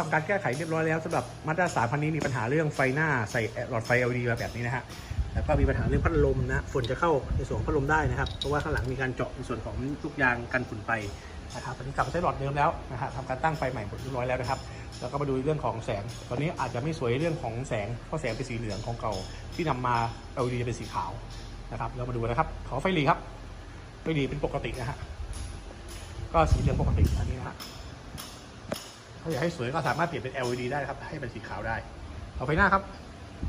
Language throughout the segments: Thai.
ทำการแก้ไขเรียบร้อยแล้วสำหรับมาตราสามพันนี้มีปัญหาเรื่องไฟหน้าใส่หลอดไฟ LED มาแบบนี้นะฮะแล้วก็มีปัญหาเรื่องพัดลมนะฝนจะเข้าในส่วนของพัดลมได้นะครับ เพราะว่าข้างหลังมีการเจาะในส่วนของลูกยางกันฝุ่นไปนะครับตอนนี้กลับมาใช้หลอดเดิมแล้วนะฮะทำการตั้งไฟใหม่หมดเรียบร้อยแล้วนะครับ แล้วก็มาดูเรื่องของแสง ตอนนี้อาจจะไม่สวยเรื่องของแสงเพราะแสงเป็นสีเหลืองของเก่าที่นำมา LED จะเป็นสีขาวนะครับ เรามาดูนะครับ ขอไฟหลีครับไฟหลีเป็นปกตินะฮะก็สีเหลืองปกติอันนี้นะฮะ ถ้าอยากให้สวยก็สามารถเปลี่ยนเป็น LED ได้ครับ ให้เป็นสีขาวได้ เอาไฟหน้าครับ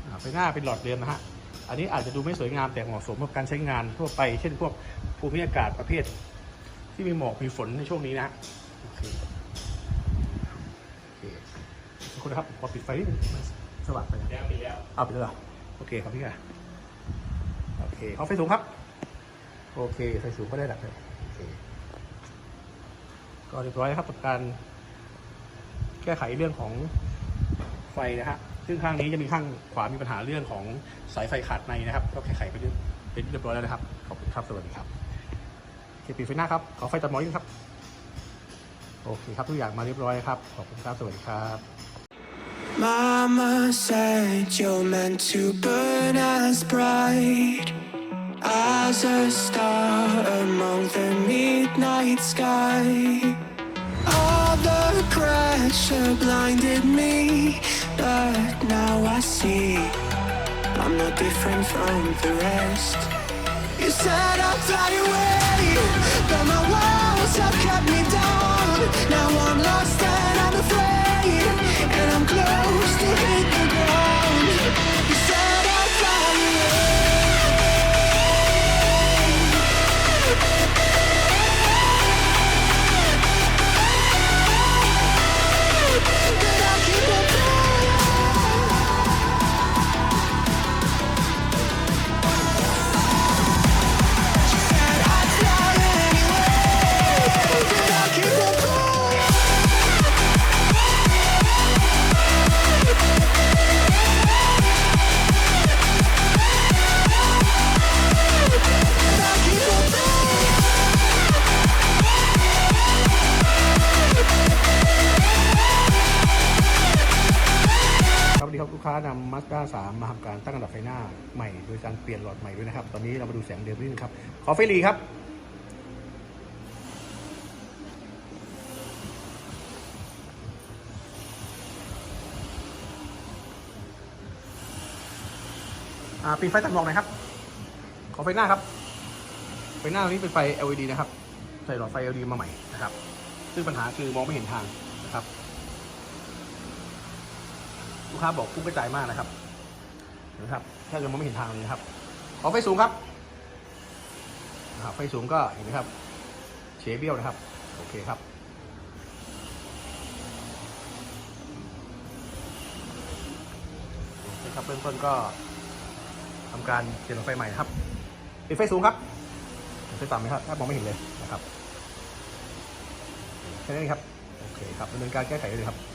อ่าไฟหน้าเป็นหลอดเดิมนะฮะ อันนี้อาจจะดูไม่สวยงามแต่เหมาะสมกับการใช้งานทั่วไป เช่นพวกภูมิอากาศประเภท ที่มีหมอกมีฝนในช่วงนี้นะฮะโอเคโอเคขอบคุณนะครับขอปิดไฟนิดนึงสว่างไปนะ แล้วปีแล้ว เอาไปเลยเหรอโอเคครับพี่ค่ะโอเคเอาไฟสูงครับ โอเคไฟสูงก็ได้ดับเลยโอเคก็เรียบร้อยครับกับการ แก้ไขเรื่องของไฟนะฮะซึ่งข้างนี้จะมีข้างขวามีปัญหาเรื่องของสายไฟขาดในนะครับ ก็แก้ไขไปเรียบเป็นเรียบร้อยแล้วนะครับ ขอบคุณครับ สวัสดีครับเคปิดไฟหน้าครับ ขอไฟตัดหมอยิ่งครับ โอเคครับ ทุกอย่างมาเรียบร้อยครับ ขอบคุณครับ สวัสดีครับ Mama said you're meant to burn as bright as a star among the midnight sky. Pressure blinded me, but now I see I'm no different from the rest. You said I'd fly away, ครับสวัสดีครับลูกค้านำ Mazda 3มาทำการตั้งระดับไฟหน้าใหม่โดยการเปลี่ยนหลอดใหม่ด้วยนะครับ ตอนนี้เรามาดูแสงเดิมนิดนึงครับ ขอไฟหลีครับปิดไฟตัดหมอกหน่อยครับ ขอไฟหน้าครับ ไฟหน้าตรงนี้เป็นไฟ LED นะครับ ใส่หลอดไฟ LED มาใหม่นะครับ ซึ่งปัญหาคือมองไม่เห็นทางนะครับ ลูกค้าบอกคุ้มกระจายมากนะครับนะครับถ้าเกิดมองไม่เห็นทางเลยนะครับขอาไฟสูงครับไฟสูงก็เห็นไหมครับเฉเบี้ยวนะครับ โอเคครับนะครับเบื้องต้นก็ทำการเปลี่ยนไฟใหม่นะครับปิดไฟสูงครับไฟต่ำไหมครับถ้ามองไม่เห็นเลยนะครับแค่นี้ครับ โอเคครับดำเนินการแก้ไขเลยครับ